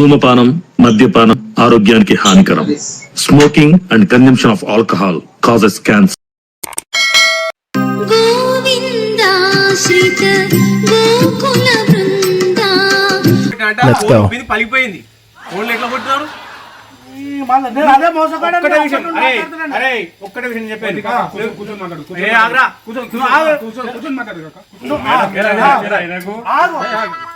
ధూమపానం మద్యపానం ఆరోగ్యానికి హానికరం smoking and consumption of alcohol causes cancer గోవిందాశ్రిత ఒక్కటే విషయం ఏ ఆగ్రా ఆగు. ఆగు.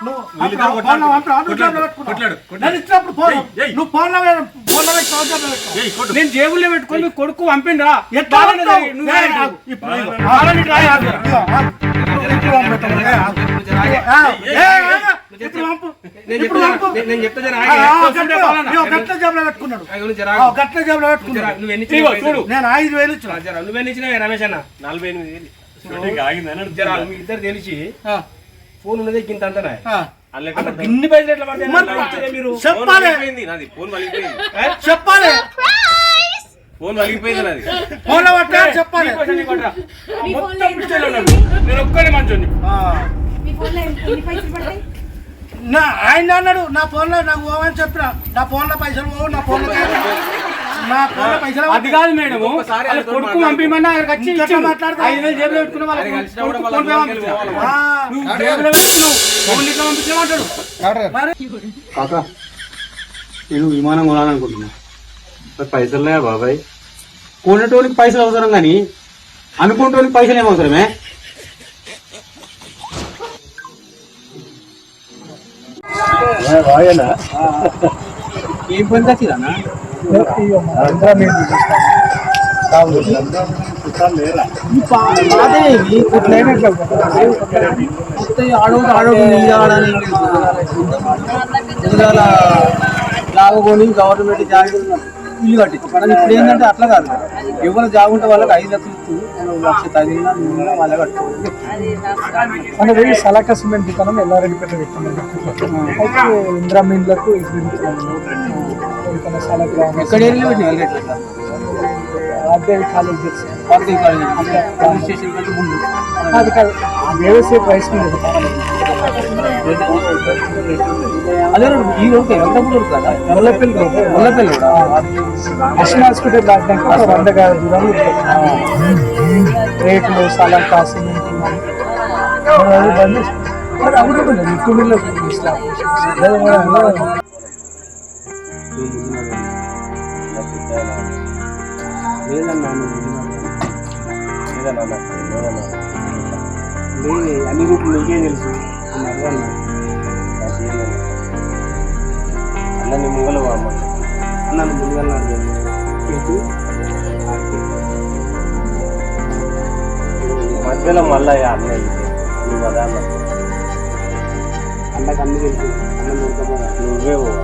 నువ్వు వీళ్ళిద్దరు అప్పుడు కొట్లాడు. కొట్లాడు, పెట్టుకున్నావు. కొట్లాడు, కొట్లాడు. నేను ఇచ్చినప్పుడు ఫోన్ ఏయ్, ఏయ్. నువ్వు ఫోన్లో వే- ఫోన్లో పెట్టి ఆటో జాబ్లో పెట్టుకున్నావు. ఏయ్, కొట్టు. నేను జేబుల్లో పెట్టుకొని మీ కొడుకు పంపిండ్రా ఎట్లా బాగానే పంపుతావు? జరిగి- నువ్వు ఏయ్, ఆగు. ఆగు. ఇప్పుడు ఇదిగో. బాగానే ఇట్లా ఆగు. ఇదిగో, ఆగు. ఇప్పుడు పంపుతావు. ఏయ్, ఆగు. ఆగు. ఏయ్, ఆగు. ఇప్పుడు పంపు. నేను గట్ల- జాబ్లో పెట్టుకున్నాడు. ఐదు వేలు ఇచ్చిన. జర నువ్వు ఎన్ని ఇచ్చినావు రమేష్ అన్న? నలభై ఎనిమిది వేలు మీ ఇద్దరు తెలిసి ఫోన్ ఉన్నది గింత అంతనా గిన్ని పైసలు ఎట్లా పడతాయి మరి మీరు ఫోన్ చెప్పాలి ఫోన్ చెప్పాలి. ఫోన్ పలిగిపోయింది నాది. పట్టా చెప్పాలి. మొత్తం పిచ్చోళ్ళు ఉన్నారు. నేను నా ఆయన అన్నాడు నా ఫోన్లో నాకు పోవని చెప్పిన. నా ఫోన్లో పైసలు పోవు నా ఫోన్లో నా ఫోన్లో పైసలు అది కాదు మేడం. వాళ్ళ కొడుకు మాట్లాడు. పంపిమన్నా వచ్చి. మాట్లాడతావు? ఐదు వేలు జేబులో పెట్టుకున్న వాళ్ళ కొడుకు ఫోన్ పే పంపించావు. నువ్వు జేబులో పెట్టుకున్నావు. ఫోన్ ఇట్లా పంపించామంటాడు కాక నేను విమానం కొనాలనుకుంటున్నా. పైసలు లేవా బాబాయ్? కొనేటోనికి పైసలు అవసరం కానీ అనుకుంటోనికి పైసలు ఏం ఆయన ఏం పని తెచ్చిరానా ఆడోడు ఆడోడు నీళ్ళు ఆడాలి పొద్దుగాల లాగకొని గవర్నమెంట్ జాగ్రత్త ఇల్లు కట్టించు కానీ ఇప్పుడు ఏంటంటే అట్లా కాదు ఎవరు జాగుంటే వాళ్ళకి ఐదు లక్షలు ఇస్తూ లక్ష తగిలిన మిగిలిన వాళ్ళే కట్టుకోవాలి. మన వెళ్ళి సలాక సిమెంట్ దుకాణం ఎల్లారెడ్డిపేట పెట్టాము అయితే ఇందిరా మీన్లకు ఇక్కడ సలాక ఎక్కడ వెళ్ళి కాలేజ్ కాలేజ్. స్టేషన్ కంటే ముందు. అది కాదు. వ్యవసాయ రైస్ మిల్ అదే ఈ రోడ్ ఎంత రోడ్డు కదా ముల్లపల్లి రోడ్ ముల్లపల్లి కూడా అశ్విన్ హాస్పిటల్ దాటినాక ఒక వంద గజాల దూరం రేట్లు సలాక సిమెంట్ మనం అప్పుడు ఎక్కువ లేదన్నా లేదన్నా అన్ని రూట్లు నీకే తెలుసు. అన్న. అన్న నీ ముంగల అమ్మ అన్న నువ్వు ముందుగా ఎటు మధ్యలో మళ్ళా అన్న నువ్వు కదా అన్న. అన్నకు అన్ని తెలుసు. అన్న నువ్వే పోవా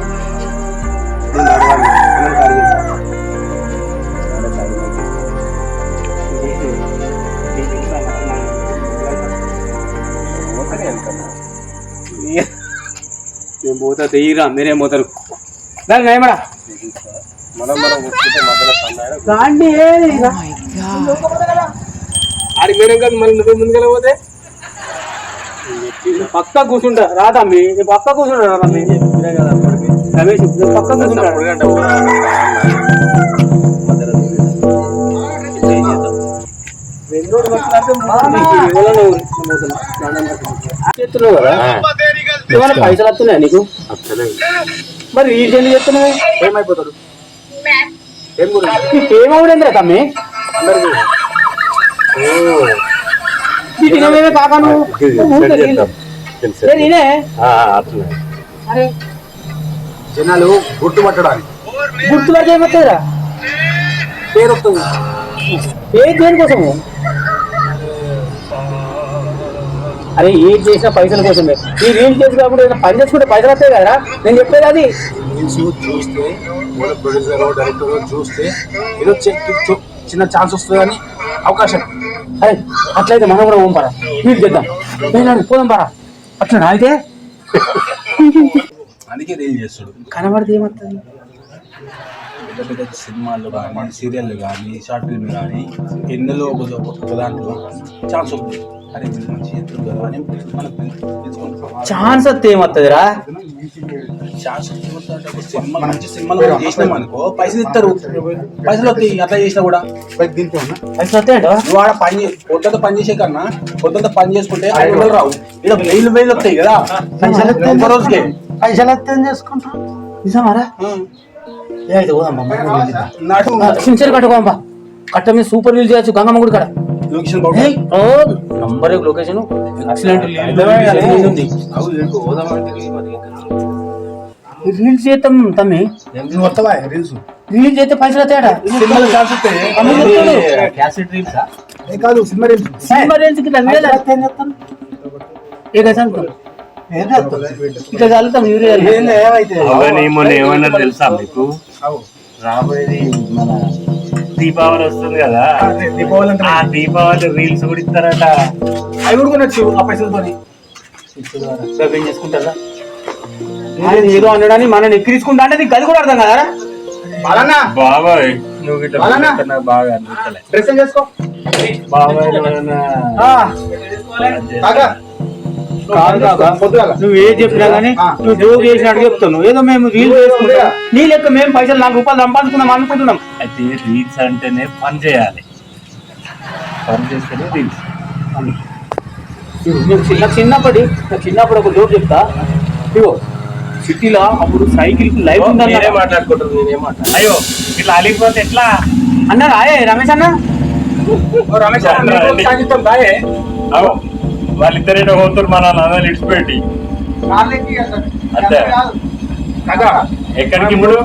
పోతా తెయ్యరా మీరేం పోతారు. దాని ఏమడా మనం మనం కూర్చుంటే మధ్యలో సన్నాయి ఆడి మీరేం కాదు మళ్ళీ నువ్వు ముందుకెళ్ళ పోతే? పక్క కూర్చుంటా రా తమ్మి నేను పక్క కూర్చుంటా రా తమ్మి రమేష్ పక్క కూర్చుంటా. రెండు రోజులు చేస్తున్నావు కదా? ఏమైనా పైసలు వస్తున్నాయా నీకు? మరి ఎందుకు చెప్తున్నావు ఏమైపోతాడు? ఏం గురించి ఏమవుడండి తమ్మి? కాకా ఊరికే నీళ్ళు. ఏ నేనే అరే. జనాలు గుర్తుపట్టడానికి గుర్తుపడితే ఏమవుతుందిరా పేరు వస్తుంది. ఏ దేనికోసము? అరే ఏం చేసినా పైసల కోసమే. ఈ రీల్ చేసి కాకుండా ఏదైనా పని చేసుకుంటే పైసలు వస్తాయి కదరా? నేను చెప్పేది అది. రీల్స్ చూస్తే ప్రొడ్యూసర్ డైరెక్టర్ చూస్తే ఏదో చిన్న ఛాన్స్ వస్తుందని అవకాశం. అరే అట్లయితే మనం కూడా పోం పరా. చేద్దాం. నేను పోదాం పరా. అట్లా అయితే అందుకే రీల్ చేస్తాడు. కనబడితే ఏమవుతుంది పెద్ద పెద్ద సినిమాలు కానీ సీరియల్ కానీ షార్ట్ ఫిల్మ్ కానీ ఎన్నెలో ఒక ఒక దాంట్లో ఛాన్స్ వస్తుంది. ఛాన్స్ వస్తే ఏమవుతుందిరా ఛాన్స్ ఇవ్వద్దంటే ఒక సినిమా మంచి సినిమాలో చేసినాం అనుకో పైసలు ఇస్తారు. పైసలు వస్తాయి అట్లా చేసినా కూడా. పైసలు వస్తాయంట నువ్వు ఆడ పని పొద్దున్న పని చేసే కన్నా పొద్దున్న పని చేసుకుంటే ఐదు వందలు రావు. ఇక్కడ వెయ్యి వేలు వస్తాయి కదా. పైసలు ఒక రోజుకే. చేసుకుంటారు నిజమారా అయితే పోదాం సిన్సియర్ కట్ట మీద సూపర్ రీల్ చేయొచ్చు గంగమ్మ గుడి కాడ. లొకేషన్ నంబర్ లొకేషన్ ఎక్సలెంట్ ఉంది. రీల్స్ చేస్తాం తమ్మి. వస్తావా రీల్స్ రీల్స్ చేస్తే పైసలు వస్తాయి క్యాసెట్ రీల్సా ఏ కాదు సినిమా రీల్స్ సినిమా రీల్స్ ఏం కదా ఏం చేస్తారు ఇట్లా చల్లుతాం ఏమైతే? తెలుసా మీకు? రాబోయేది మన దీపావళి వస్తుంది కదా. దీపావళి అంటే ఆ దీపావళి రీల్స్ కూడా ఇస్తారట. అవి కూడా కొనొచ్చు ఆ పైసలతోని. ఏం చేసుకుంటారా? ఆయన ఏదో అనడాన్ని మనం ఎక్కిరించుకుంటా అంటే నీకు అది కూడా అర్థం కదా? బాలన్నా! బాబాయ్ నువ్వు ఇట్లా అలానా? మాట్లాడితే నాకు బాగా అనిపించలే డ్రెస్ చేసుకో? బాబాయ్ కాకా కాదు కాక నువ్వు ఏది చెప్పినా గానీ. నువ్వు జోక్ చేసినట్టు చెప్తాను ఏదో మేము రీల్ చేసుకుంటాం. నీ లెక్క మేము పైసలు నాలుగు రూపాయలు సంపాదించుకుందాం అనుకుంటున్నాం. అయితే రీల్స్ అంటేనే పని చేయాలి. పని చేస్తేనే రీల్స్. చిన్న చిన్నప్పటి నాకు చిన్నప్పుడు ఒక జోక్ చెప్తా. ఇగో సిటీలో అప్పుడు సైకిల్కి లైఫ్ నేనే ఉందన్న మాట్లాడుకుంటారు అయ్యో ఇట్లా అలిగిపోతే ఎట్లా? అన్నారా ఆయే రమేష్ అన్న. ఓ రమేష్ అన్న, నీకు సాగిస్తాం దాయే అగో వాళ్ళిద్దరే పోతున్నారు మన నాన్నలు ఇడిచిపెట్టి అంతే. కాకా ఎక్కడికి ఇప్పుడు?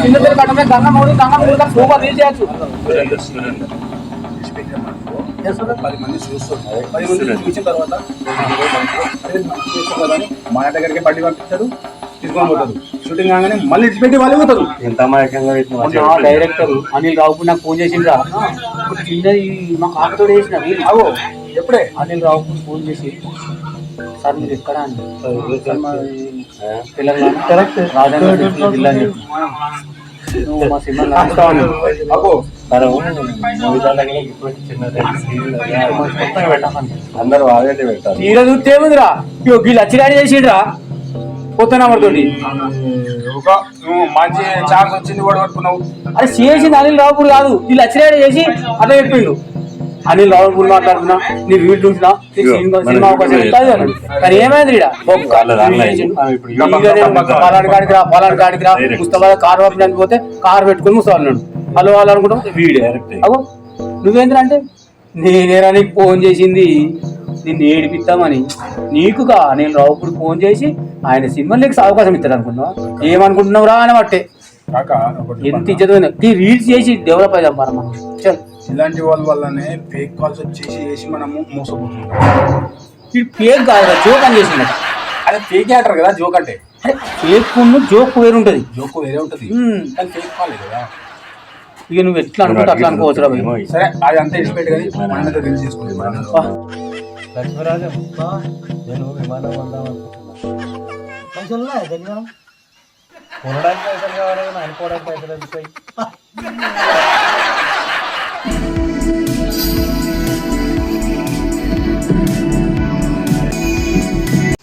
చిన్న పిల్లలు కట్టమే గంగ మూడు గంగ మూడు సూపర్ రీల్ చేయొచ్చు. పది మంది చూస్తున్నారు. పది మంది తర్వాత కదా మన దగ్గరికి బండి పంపిస్తారు తీసుకొని పోతారు. షూటింగ్ కాగానే మళ్ళీ ఇచ్చిపెట్టి వాళ్ళు పోతారు. ఎంత అమాయకంగా డైరెక్టర్ అనిల్ రావు నాకు ఫోన్ చేసిండ్రా. చిన్నది మా కాకతో వేసిన ఎప్పుడే? అనిల్ రావు ఫోన్ చేసి సార్ మీరు ఎక్కడ అని తెలంగాణ. కరెక్ట్. సిరిసిల్ల జిల్లా అని చెప్పి. నువ్వు మా సినిమా నడుస్తా ఉన్నావు. అగో. అందరూ వాగేటే పెట్టారు తీర చూస్తే ఏముందిరా? ఇగో వీళ్ళు అచ్చిరాడి చేసిండ్రా. కొత్త నెంబర్ తోటి ఒక నువ్వు మంచి ఛాన్స్ వచ్చింది కూడా పట్టుకున్నావు అరే చేసింది అనిల్ రావుపూర్ కాదు. వీళ్ళు అచ్చిరాడి చేసి అట్లా చెప్పిండు అనిల్ రావుపూర్ మాట్లాడుతున్నా నీ వీడు చూసినా సినిమా అవకాశం అన్నాడు. కానీ ఏమైంది వాళ్ళ ఈగనే పలానా కాడికి రా పలానా కాడికి రా. ముస్తఫా కార్ పంపడానికి పోతే కార్ పెట్టుకుని ముస్తఫా అన్నాడు. హలో వాళ్ళు అనుకుంటాం వీడే. అగో నువ్వేంద్రా అంటే నేనేరా నీకు ఫోన్ చేసింది? నిన్ను ఏడిపిస్తామని నీకుగా నేను రావుప్పుడు ఫోన్ చేసి ఆయన సినిమా నీకు అవకాశం ఇస్తాడు అనుకున్నావు? ఏమనుకుంటున్నావు రా అని ఒకటి ఎంత ఇచ్చదైనా ఈ రీల్స్ చేసి డెవలప్ అయ్యాం మనం మనం. చల్. ఇలాంటి వాళ్ళ వల్లనే ఫేక్ కాల్స్ వచ్చేసి చేసి మనము మోసపోతున్నాం. ఇది ఫేక్ కాదు జోక్ అని చేసిండు. అదే ఫేక్ యాక్టర్ కదా జోక్ అంటే. ఫేక్ ఉన్న జోక్ వేరు ఉంటుంది. జోక్ వేరే ఉంటది. కానీ ఫేక్ కాలే కదా. ఇక నువ్వు ఎట్లా అనుకుంటే అట్లా అనుకోవచ్చు. సరే అది అంతా ఇచ్చిపెట్టి కానీ మన దగ్గర రీల్స్ చేసుకుంది వా. నేను విమానం కొందాం అనుకుంటున్నా పైసలు ఉన్నాయా దగ్గర కొనడానికి పైసలు కావాలి కానీ అనుకోవడానికి పైసలు ఎందుకు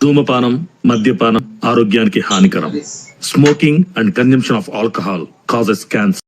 ధూమపానం మద్యపానం ఆరోగ్యానికి హానికరం smoking and consumption of alcohol causes cancer